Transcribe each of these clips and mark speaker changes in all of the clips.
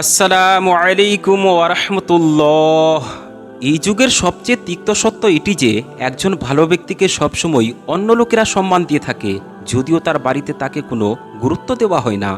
Speaker 1: আসসালামু আলাইকুম ওরহমতুল্লাহ এই যুগের সবচেয়ে তিক্ত সত্য এটি যে, একজন ভালো ব্যক্তিকে সবসময় অন্য লোকেরা সম্মান দিয়ে থাকে, যদিও তার বাড়িতে তাকে কোনো গুরুত্ব দেওয়া হয় না।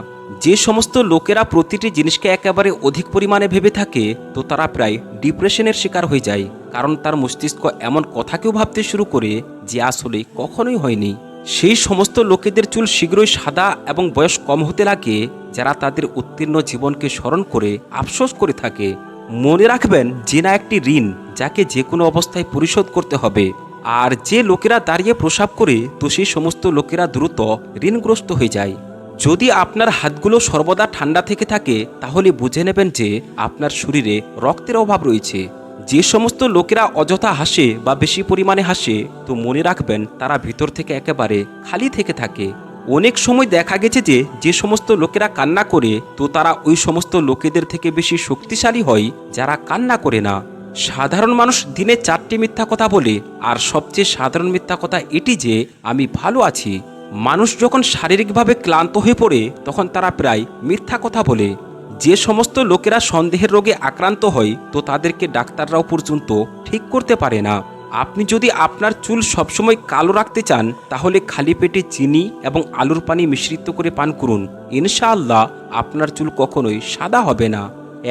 Speaker 1: যে সমস্ত লোকেরা প্রতিটি জিনিসকে একেবারে অধিক পরিমাণে ভেবে থাকে, তো তারা প্রায় ডিপ্রেশনের শিকার হয়ে যায়, কারণ তার মস্তিষ্ক এমন কথাকেও ভাবতে শুরু করে যে আসলে কখনোই হয়নি। সেই সমস্ত লোকেদের চুল শীঘ্রই সাদা এবং বয়স কম হতে লাগে, যারা তাদের উত্তীর্ণ জীবনকে স্মরণ করে আফসোস করে থাকে। মনে রাখবেন, যে না একটি ঋণ যাকে যে কোনো অবস্থায় পরিশোধ করতে হবে। আর যে লোকেরা দাঁড়িয়ে প্রসাব করে, তো সেই সমস্ত লোকেরা দ্রুত ঋণগ্রস্ত হয়ে যায়। যদি আপনার হাতগুলো সর্বদা ঠান্ডা থেকে থাকে, তাহলে বুঝে নেবেন যে আপনার শরীরে রক্তের অভাব রয়েছে। যে সমস্ত লোকেরা অযথা হাসে বা বেশি পরিমাণে হাসে, তো মনে রাখবেন তারা ভিতর থেকে একেবারে খালি থেকে থাকে। অনেক সময় দেখা গেছে যে যে সমস্ত লোকেরা কান্না করে, তো তারা ওই সমস্ত লোকেদের থেকে বেশি শক্তিশালী হয়, যারা কান্না করে না। সাধারণ মানুষ দিনে চারটি মিথ্যা কথা বলে, আর সবচেয়ে সাধারণ মিথ্যা কথা এটি যে, আমি ভালো আছি। মানুষ যখন শারীরিকভাবে ক্লান্ত হয়ে পড়ে, তখন তারা প্রায় মিথ্যা কথা বলে। যে সমস্ত লোকেরা সন্দেহের রোগে আক্রান্ত হয়, তো তাদেরকে ডাক্তাররাও পর্যন্ত ঠিক করতে পারে না। আপনি যদি আপনার চুল সবসময় কালো রাখতে চান, তাহলে খালি পেটে চিনি এবং আলুর পানি মিশ্রিত করে পান করুন। ইনশাআল্লাহ আপনার চুল কখনোই সাদা হবে না।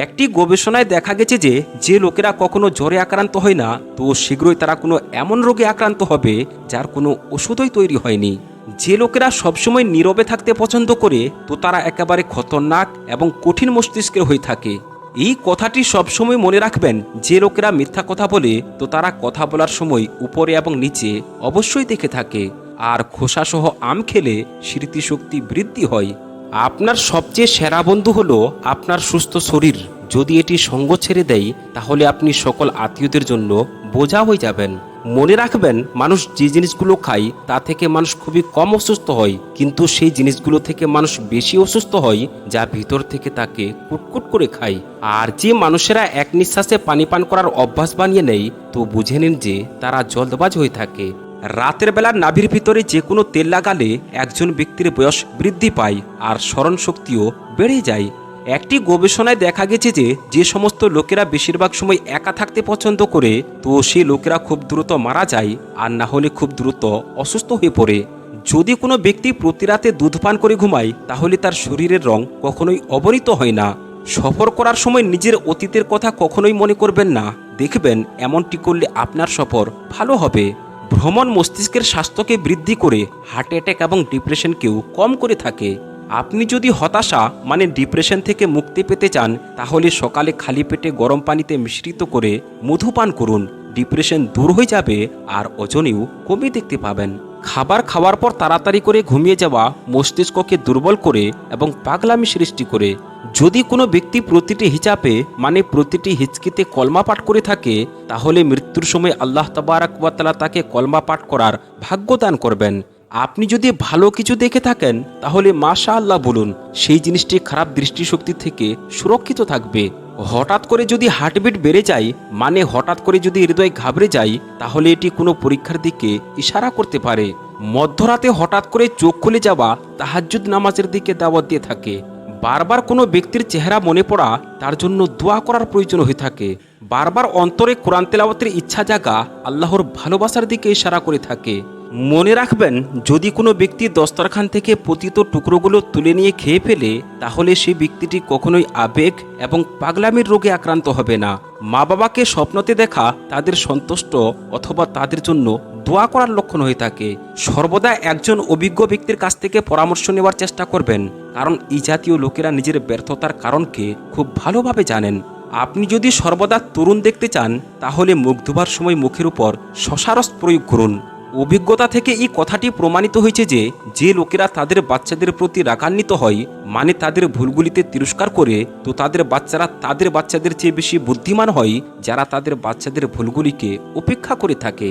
Speaker 1: একটি গবেষণায় দেখা গেছে যে যে লোকেরা কখনো জ্বরে আক্রান্ত হয় না, তো শীঘ্রই তারা কোনো এমন রোগে আক্রান্ত হবে, যার কোনো ওষুধই তৈরি হয়নি। যে লোকেরা সবসময় নীরবে থাকতে পছন্দ করে, তো তারা একেবারে খতরনাক এবং কঠিন মস্তিষ্কের হয়ে থাকে। এই কথাটি সবসময় মনে রাখবেন, যে লোকেরা মিথ্যা কথা বলে, তো তারা কথা বলার সময় উপরে এবং নিচে অবশ্যই দেখে থাকে। আর খোসাসহ আম খেলে স্মৃতিশক্তি বৃদ্ধি হয়। আপনার সবচেয়ে সেরা বন্ধু হলো আপনার সুস্থ শরীর। যদি এটি সঙ্গ ছেড়ে দেয়, তাহলে আপনি সকল আত্মীয়দের জন্য বোঝা হয়ে যাবেন। মনে রাখবেন, মানুষ যে জিনিসগুলো খায়, তা থেকে মানুষ খুবই কম অসুস্থ হয়। কিন্তু সেই জিনিসগুলো থেকে মানুষ বেশি অসুস্থ হয়, যা ভিতর থেকে তাকে কুটকুট করে খায়। আর যে মানুষেরা এক নিঃশ্বাসে পানি পান করার অভ্যাস বানিয়ে নেয়, তো বুঝে নিন যে তারা জলদবাজ হয়ে থাকে। রাতের বেলা নাভির ভিতরে যে কোনো তেল লাগালে একজন ব্যক্তির বয়স বৃদ্ধি পায়, আর স্মরণ শক্তিও বেড়ে যায়। একটি গবেষণায় দেখা গেছে যে যে সমস্ত লোকেরা বেশিরভাগ সময় একা থাকতে পছন্দ করে, তো সেই লোকেরা খুব দ্রুত মারা যায় আর না হলে খুব দ্রুত অসুস্থ হয়ে পড়ে। যদি কোনো ব্যক্তি প্রতি রাতে দুধ পান করে ঘুমায়, তাহলে তার শরীরের রং কখনোই অবনীত হয় না। সফর করার সময় নিজের অতীতের কথা কখনোই মনে করবেন না। দেখবেন, এমনটি করলে আপনার সফর ভালো হবে। ভ্রমণ মস্তিষ্কের স্বাস্থ্যকে বৃদ্ধি করে হার্ট অ্যাটাক এবং ডিপ্রেশনকেও কম করে থাকে। আপনি যদি হতাশা মানে ডিপ্রেশন থেকে মুক্তি পেতে চান, তাহলে সকালে খালি পেটে গরম পানিতে মিশ্রিত করে মধু পান করুন। ডিপ্রেশন দূর হয়ে যাবে আর ওজনেও কমে দেখতে পাবেন। খাবার খাওয়ার পর তাড়াতাড়ি করে ঘুমিয়ে যাওয়া, মস্তিষ্ককে দুর্বল করে এবং পাগলামি সৃষ্টি করে। যদি কোনো ব্যক্তি প্রতিটি হিচাপে মানে প্রতিটি হিচকিতে কলমা পাঠ করে থাকে, তাহলে মৃত্যুর সময় আল্লাহ তাবারাকালা তাকে কলমা পাঠ করার ভাগ্য দান করবেন। আপনি যদি ভালো কিছু দেখে থাকেন, তাহলে মাশা আল্লাহ বলুন, সেই জিনিসটি খারাপ দৃষ্টিশক্তি থেকে সুরক্ষিত থাকবে। হঠাৎ করে যদি হার্টবিট বেড়ে যায় মানে হঠাৎ করে যদি হৃদয় ঘাবড়ে যায়, তাহলে এটি কোনো পরীক্ষার দিকে ইশারা করতে পারে। মধ্যরাতে হঠাৎ করে চোখ খুলে যাওয়া, তাহাজ্জুদ নামাজের দিকে দাওয়াত দিয়ে থাকে। বারবার কোনো ব্যক্তির চেহারা মনে পড়া, তার জন্য দোয়া করার প্রয়োজন হয়ে থাকে। বারবার অন্তরে কোরআন তেলাওয়াতের ইচ্ছা জাগা, আল্লাহর ভালোবাসার দিকে ইশারা করে থাকে। মনে রাখবেন, যদি কোনো ব্যক্তি দস্তরখান থেকে পতিত টুকরোগুলো তুলে নিয়ে খেয়ে ফেলে, তাহলে সেই ব্যক্তিটি কখনোই আবেগ এবং পাগলামির রোগে আক্রান্ত হবে না। মা বাবাকে স্বপ্নতে দেখা তাদের সন্তুষ্ট অথবা তাদের জন্য দোয়া করার লক্ষণ হয়ে থাকে। সর্বদা একজন অভিজ্ঞ ব্যক্তির কাছ থেকে পরামর্শ নেওয়ার চেষ্টা করবেন, কারণ এই জাতীয় লোকেরা নিজের ব্যর্থতার কারণকে খুব ভালোভাবে জানেন। আপনি যদি সর্বদা তরুণ দেখতে চান, তাহলে মুখ ধোবার সময় মুখের উপর শশারস প্রয়োগ করুন। অভিজ্ঞতা থেকে এই কথাটি প্রমাণিত হয়েছে যে যে লোকেরা তাদের বাচ্চাদের প্রতি রাগান্বিত হয় মানে তাদের ভুলগুলিতে তিরস্কার করে, তো তাদের বাচ্চারা তাদের বাচ্চাদের চেয়ে বেশি বুদ্ধিমান হয়, যারা তাদের বাচ্চাদের ভুলগুলিকে উপেক্ষা করে থাকে।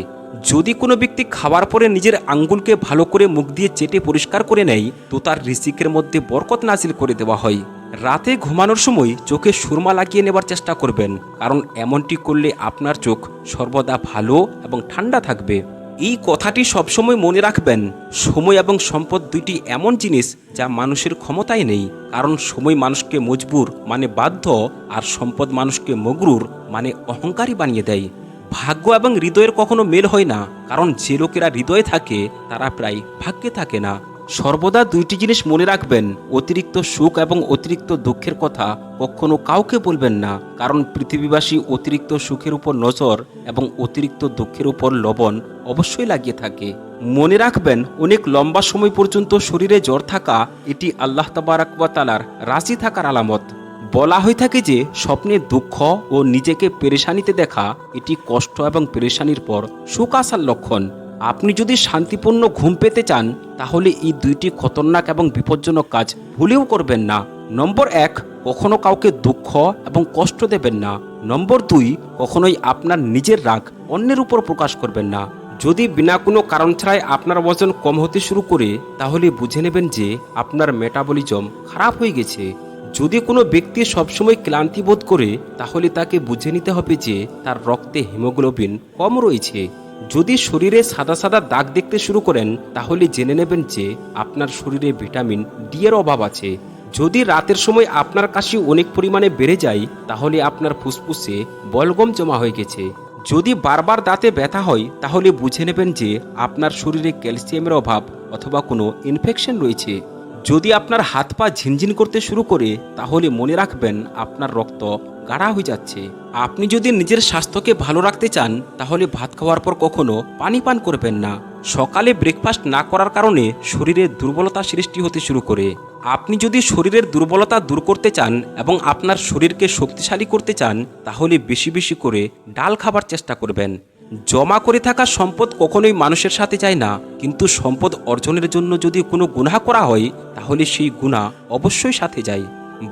Speaker 1: যদি কোনো ব্যক্তি খাওয়ার পরে নিজের আঙ্গুলকে ভালো করে মুখ দিয়ে চেটে পরিষ্কার করে নেয়, তো তার রিসিকের মধ্যে বরকত নাজিল করে দেওয়া হয়। রাতে ঘুমানোর সময় চোখে সুরমা লাগিয়ে নেবার চেষ্টা করবেন, কারণ এমনটি করলে আপনার চোখ সর্বদা ভালো এবং ঠান্ডা থাকবে। এই কথাটি সবসময় মনে রাখবেন, সময় এবং সম্পদ দুইটি এমন জিনিস যা মানুষের ক্ষমতায় নেই। কারণ সময় মানুষকে মজবুর মানে বাধ্য আর সম্পদ মানুষকে মগরুর মানে অহংকারী বানিয়ে দেয়। ভাগ্য এবং হৃদয়ের কখনো মেল হয় না, কারণ যে লোকেরা হৃদয়ে থাকে, তারা প্রায় ভাগ্যে থাকে না। সর্বদা দুইটি জিনিস মনে রাখবেন, অতিরিক্ত সুখ এবং অতিরিক্ত দুঃখের কথা কখনো কাউকে বলবেন না, কারণ পৃথিবীবাসী অতিরিক্ত সুখের উপর নজর এবং অতিরিক্ত দুঃখের উপর লবণ অবশ্যই লাগিয়ে থাকে। মনে রাখবেন, অনেক লম্বা সময় পর্যন্ত শরীরে জ্বর থাকা, এটি আল্লাহ তাবারাকালার রাজি থাকার আলামত। বলা হয়ে থাকে যে, স্বপ্নে দুঃখ ও নিজেকে পেরেশানিতে দেখা, এটি কষ্ট এবং পেরেশানির পর সুখ আসার লক্ষণ। আপনি যদি শান্তিপূর্ণ ঘুম পেতে চান, তাহলে এই দুইটি খতরনাক এবং বিপজ্জনক কাজ ভুলেও করবেন না। নম্বর এক, কখনো কাউকে দুঃখ এবং কষ্ট দেবেন না। নম্বর দুই, কখনোই আপনার নিজের রাগ অন্যের উপর প্রকাশ করবেন না। যদি বিনা কোনো কারণ ছাড়াই আপনার ওজন কম হতে শুরু করে, তাহলে বুঝে নেবেন যে আপনার মেটাবলিজম খারাপ হয়ে গেছে। যদি কোনো ব্যক্তি সবসময় ক্লান্তি বোধ করে, তাহলে তাকে বুঝে নিতে হবে যে তার রক্তে হিমোগ্লোবিন কম রয়েছে। যদি শরীরে সাদা সাদা দাগ দেখতে শুরু করেন, তাহলে জেনে নেবেন যে আপনার শরীরে ভিটামিন ডি এর অভাব আছে। যদি রাতের সময় আপনার কাশি অনেক পরিমাণে বেড়ে যায়, তাহলে আপনার ফুসফুসে বলগম জমা হয়ে গেছে। যদি বারবার দাঁতে ব্যথা হয়, তাহলে বুঝে নেবেন যে আপনার শরীরে ক্যালসিয়ামের অভাব অথবা কোনো ইনফেকশন রয়েছে। যদি আপনার হাত পা ঝিনঝিন করতে শুরু করে, তাহলে মনে রাখবেন আপনার রক্ত গাঢ়া হয়ে যাচ্ছে। আপনি যদি নিজের স্বাস্থ্যকে ভালো রাখতে চান, তাহলে ভাত খাওয়ার পর কখনো পানি পান করবেন না। সকালে ব্রেকফাস্ট না করার কারণে শরীরে দুর্বলতা সৃষ্টি হতে শুরু করে। আপনি যদি শরীরের দুর্বলতা দূর করতে চান এবং আপনার শরীরকে শক্তিশালী করতে চান, তাহলে বেশি বেশি করে ডাল খাবার চেষ্টা করবেন। জমা করে থাকা সম্পদ কখনোই মানুষের সাথে যায় না, কিন্তু সম্পদ অর্জনের জন্য যদি কোনো গুনাহ করা হয়, তাহলে সেই গুনাহ অবশ্যই সাথে যায়।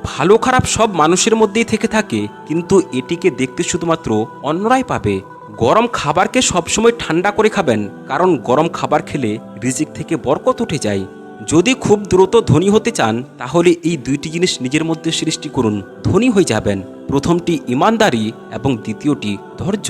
Speaker 1: ভালো খারাপ সব মানুষের মধ্যেই থেকে থাকে, কিন্তু এটিকে দেখতে শুধুমাত্র অন্যরাই পাবে। গরম খাবারকে সবসময় ঠান্ডা করে খাবেন, কারণ গরম খাবার খেলে রিজিক থেকে বরকত উঠে যায়। যদি খুব দ্রুত ধনী হতে চান, তাহলে এই দুইটি জিনিস নিজের মধ্যে সৃষ্টি করুন, ধনী হয়ে যাবেন। প্রথমটি ইমানদারি এবং দ্বিতীয়টি ধৈর্য।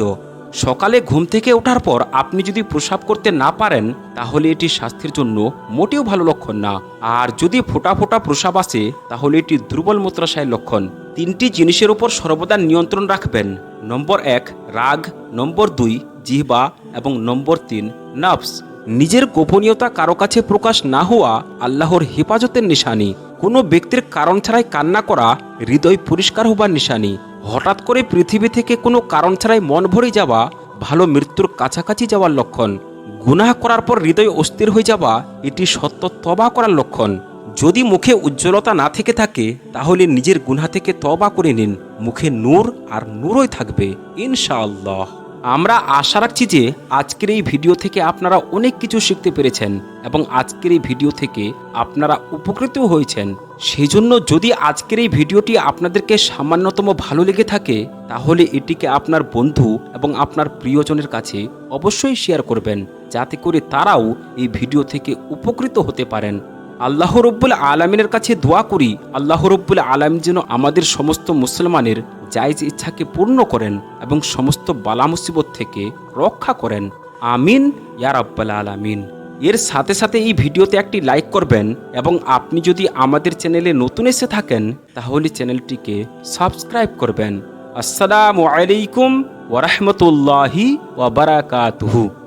Speaker 1: সকালে ঘুম থেকে ওঠার পর আপনি যদি প্রসাব করতে না পারেন, তাহলে এটি স্বাস্থ্যের জন্য মোটেও ভালো লক্ষণ না। আর যদি ফোটা ফোটা প্রসাব আসে, তাহলে এটি দুর্বল মূত্রাশয়ের লক্ষণ। তিনটি জিনিসের উপর সর্বদা নিয়ন্ত্রণ রাখবেন। নম্বর এক, রাগ। নম্বর দুই, জিহবা। এবং নম্বর তিন, নাফস। নিজের গোপনীয়তা কারও কাছে প্রকাশ না হওয়া আল্লাহর হেফাজতের নিশানি। কোনো ব্যক্তির কারণ ছাড়াই কান্না করা, হৃদয় পরিষ্কার হবার নিশানি। হঠাৎ করে পৃথিবী থেকে কোনো কারণ ছাড়াই মন ভরে যাওয়া, ভালো মৃত্যুর কাছাকাছি যাওয়ার লক্ষণ। গুনাহ করার পর হৃদয় অস্থির হয়ে যাওয়া, এটি সত্য তবা করার লক্ষণ। যদি মুখে উজ্জ্বলতা না থেকে থাকে, তাহলে নিজের গুনাহ থেকে তবা করে নিন। মুখে নূর আর নূরই থাকবে। ইনশাআল্লাহ। আমরা আশা রাখছি যে আজকের এই ভিডিও থেকে আপনারা অনেক কিছু শিখতে পেরেছেন এবং আজকের এই ভিডিও থেকে আপনারা উপকৃত হয়েছেন। সেই জন্য যদি আজকের এই ভিডিওটি আপনাদেরকে সামান্যতম ভালো লেগে থাকে, তাহলে এটিকে আপনার বন্ধু এবং আপনার প্রিয়জনের কাছে অবশ্যই শেয়ার করবেন, যাতে করে তারাও এই ভিডিও থেকে উপকৃত হতে পারেন। আল্লাহ রব্বুল আলমিনের কাছে দোয়া করি, আল্লাহ রব্বুল আলম যেন আমাদের সমস্ত মুসলমানের জায়জ ইচ্ছাকে পূর্ণ করেন এবং সমস্ত বালা মুসিবত থেকে রক্ষা করেন। আমিন ইয়ার ইয়া আল আমিন এর সাথে সাথে এই ভিডিওতে একটি লাইক করবেন এবং আপনি যদি আমাদের চ্যানেলে নতুন এসে থাকেন, তাহলে চ্যানেলটিকে সাবস্ক্রাইব করবেন। আসসালামু আলাইকুম ওরহমতুল্লাহি ওবরাকাতুহু